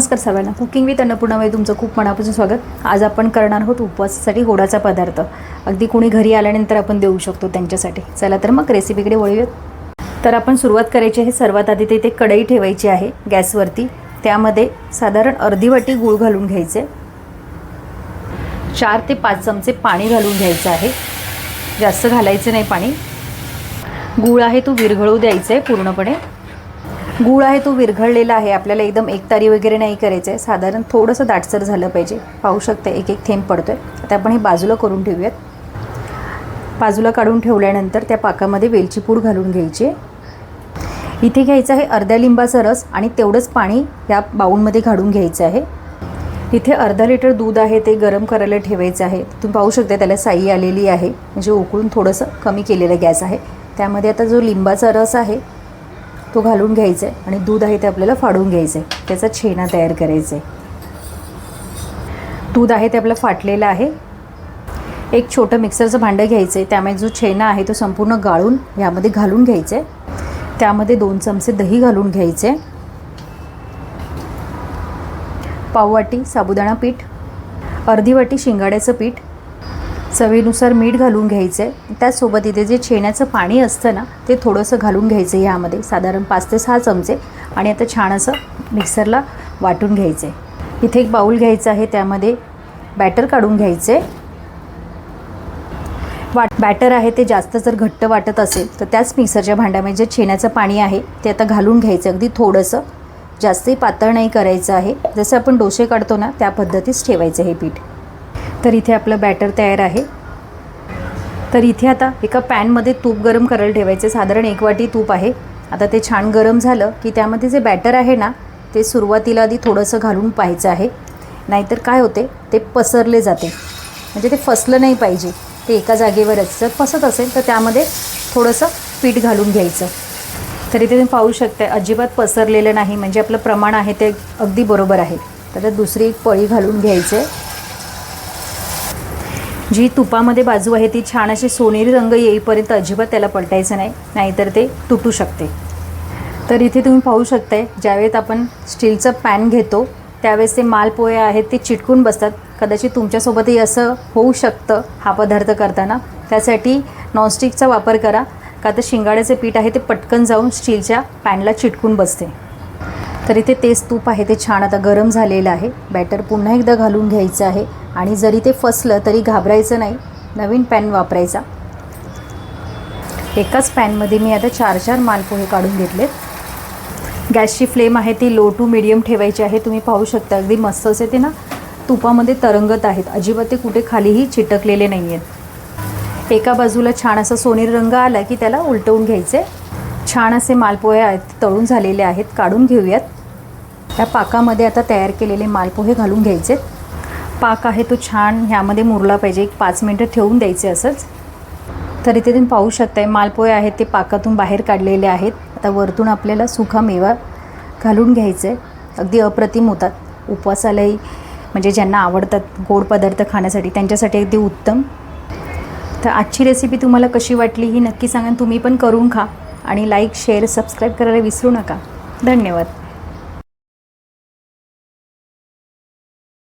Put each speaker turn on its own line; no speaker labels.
नमस्कार सर्वांना cooking with अन्नपूर्णामध्ये तुमचं खूप मनापासून स्वागत. आज आपण करणार आहोत उपवासासाठी गोडाचा पदार्थ. अगदी कोणी घरी आल्यानंतर आपण देऊ शकतो त्यांच्यासाठी. चला तर मग रेसिपीकडे वळूयात. तर आपण सुरुवात करायची आहे. सर्वात आधी ते कढई ठेवायची आहे गॅसवरती. त्यामध्ये साधारण अर्धी वाटी गूळ घालून घ्यायचे. चार ते पाच चमचे पाणी घालून घ्यायचं आहे. जास्त घालायचं नाही पाणी. गूळ आहे तो विरघळू द्यायचा आहे पूर्णपणे. गूळ आहे तो विरघळलेला आहे. आपल्याला एकदम एकतारी वगैरे नाही करायचं आहे साधारण थोडंसं दाटसर झालं पाहिजे. पाहू शकते एक एक थेंब पडतो आहे आता आपण हे बाजूला करून ठेवूयात. बाजूला काढून ठेवल्यानंतर त्या पाकामध्ये वेलची पूड घालून घ्यायची. इथे घ्यायचं आहे अर्ध्या लिंबाचा रस आणि तेवढंच पाणी या बाऊलमध्ये घालून घ्यायचं आहे. इथे अर्धा लिटर दूध आहे ते गरम करायला ठेवायचं आहे. तुम्ही पाहू शकता त्याला साई आलेली आहे. म्हणजे उकळून थोडंसं कमी केलेलं गॅस आहे. त्यामध्ये आता जो लिंबाचा रस आहे तो घालून घ्यायचा आहे आणि दूध आहे ते आपल्याला फाडून घ्यायचं आहे त्याचा छेना तयार करायचा आहे दूध आहे ते आपलं फाटलेलं आहे. एक छोटं मिक्सरचं भांडं घ्यायचं आहे त्यामध्ये जो छेना आहे तो संपूर्ण गाळून ह्यामध्ये घालून घ्यायचं आहे त्यामध्ये दोन चमचे दही घालून घ्यायचे पाववाटी साबुदाणा पीठ अर्धी वाटी शिंगाड्याचं पीठ चवीनुसार मीठ घालून घ्यायचं. आहे त्याचसोबत इथे जे छेण्याचं पाणी असतं ना ते थोडंसं घालून घ्यायचं आहे ह्यामध्ये. साधारण पाच ते सहा चमचे. आणि आता छान असं मिक्सरला वाटून घ्यायचं. आहे इथे एक बाऊल घ्यायचं आहे त्यामध्ये बॅटर काढून घ्यायचं. आहे वाट बॅटर आहे ते जास्त जर घट्ट वाटत असेल तर त्याच मिक्सरच्या भांड्यामध्ये जे छेण्याचं पाणी आहे ते आता घालून घ्यायचं. अगदी थोडंसं. जास्तही पातळ नाही करायचं आहे. जसं आपण डोसे काढतो ना त्या पद्धतीच ठेवायचं हे पीठ. तर इथे आपलं बॅटर तयार आहे. तर इथे आता एका पॅनमध्ये तूप गरम करायला ठेवायचे. साधारण एक वाटी तूप आहे. आता ते छान गरम झालं की त्यामध्ये जे बॅटर आहे ना ते सुरुवातीला आधी थोडंसं घालून पाहायचं आहे. नाहीतर काय होते ते पसरले जाते. म्हणजे ते फसलं नाही पाहिजे. ते एका जागेवरच. जर फसत असेल तर त्यामध्ये थोडंसं पीठ घालून घ्यायचं. तरी ते तुम्ही पाहू शकता अजिबात पसरलेलं नाही. म्हणजे आपलं प्रमाण आहे ते अगदी बरोबर आहे. तर दुसरी एक पळी घालून घ्यायचं आहे जी तुपामध्ये बाजू आहे ती छान अशी सोनेरी रंग येईपर्यंत अजिबात त्याला पलटायचं नाही नाहीतर ते तुटू शकते. तर इथे तुम्ही पाहू शकताय ज्यावेळेस आपण स्टीलचं पॅन घेतो त्यावेळेस ते मालपोहे आहेत ते चिटकून बसतात. कदाचित तुमच्यासोबतही असं होऊ शकतं हा पदार्थ करताना. त्यासाठी नॉनस्टिकचा वापर करा का तर शिंगाड्याचे पीठ आहे ते पटकन जाऊन स्टीलच्या पॅनला चिटकून बसते. तर इथे तेच तूप आहे ते छान आता गरम झालेलं आहे. बॅटर पुन्हा एकदा घालून घ्यायचं आहे. आणि जरी ते फसलं तरी घाबरायचं नाही. नवीन पॅन वापरायचा. एकाच पॅनमध्ये मी आता चार चार मालपोहे काढून घेतलेत. गॅसची फ्लेम आहे ती लो टू मिडियम ठेवायची आहे. तुम्ही पाहू शकता अगदी मस्त असे ते ना. तुपामध्ये तरंगत आहेत. अजिबात ते कुठे खालीही चिटकलेले नाही आहेत एका बाजूला छान असा सोनेरी रंग आला की त्याला उलटवून घ्यायचे. छान असे मालपोहे आहेत तळून झालेले आहेत. काढून घेऊयात. त्या पाकामध्ये आता तयार केलेले मालपोहे घालून घ्यायचे. पाक आहे तो छान ह्यामध्ये मुरला पाहिजे. एक पाच मिनटं ठेवून द्यायचे असंच. तर इथे तुम्ही पाहू शकताय मालपोहे आहेत ते पाकातून बाहेर काढलेले आहेत. आता वरतून आपल्याला सुखा मेवा घालून घ्यायचं. आहे अगदी अप्रतिम होतात. उपवासालाही म्हणजे ज्यांना आवडतात गोड पदार्थ खाण्यासाठी त्यांच्यासाठी अगदी उत्तम. तर आजची रेसिपी तुम्हाला कशी वाटली ही नक्की सांगा तुम्ही पण करून खा. आणि लाईक शेअर सबस्क्राईब करायला विसरू नका. धन्यवाद.